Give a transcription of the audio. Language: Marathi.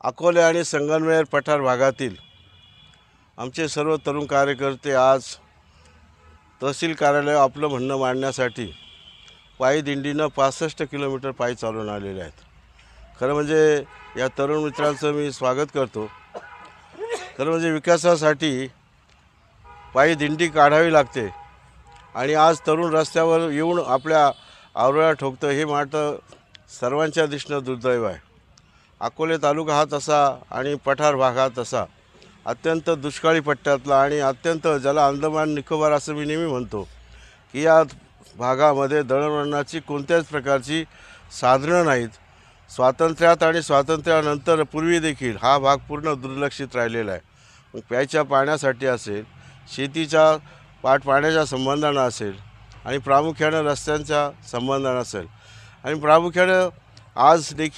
अकोले आणि संगमनेर पठार भागातील आमचे सर्व तरुण कार्यकर्ते आज तहसील कार्यालय आपलं म्हणणं मांडण्यासाठी पायी दिंडीनं पासष्ट किलोमीटर पायी चालून आलेले आहेत. खरं म्हणजे या तरुण मित्रांचं मी स्वागत करतो. खरं म्हणजे विकासासाठी पायी दिंडी काढावी लागते आणि आज तरुण रस्त्यावर येऊन आपल्या आवरळा ठोकतं हे मात्र सर्वांच्या दृष्टीनं दुर्दैव आहे. अकोले तालुका हा तसा आणि पठार भाग हा तसा. अत्यंत दुष्काळी पट्ट्यातला आणि अत्यंत ज्याला अंदमान निकोबार असं मी नेहमी म्हणतो की या भागामध्ये दळणवळणाची कोणत्याच प्रकारची साधनं नाहीत. स्वातंत्र्यात आणि स्वातंत्र्यानंतर पूर्वी देखील हा भाग पूर्ण दुर्लक्षित राहिलेला आहे. मग प्यायच्या पाण्यासाठी असेल शेतीच्या पाठ पाण्याच्या संबंधानं असेल आणि प्रामुख्यानं रस्त्यांच्या संबंधानं असेल. आणि प्रामुख्यानं आज देखील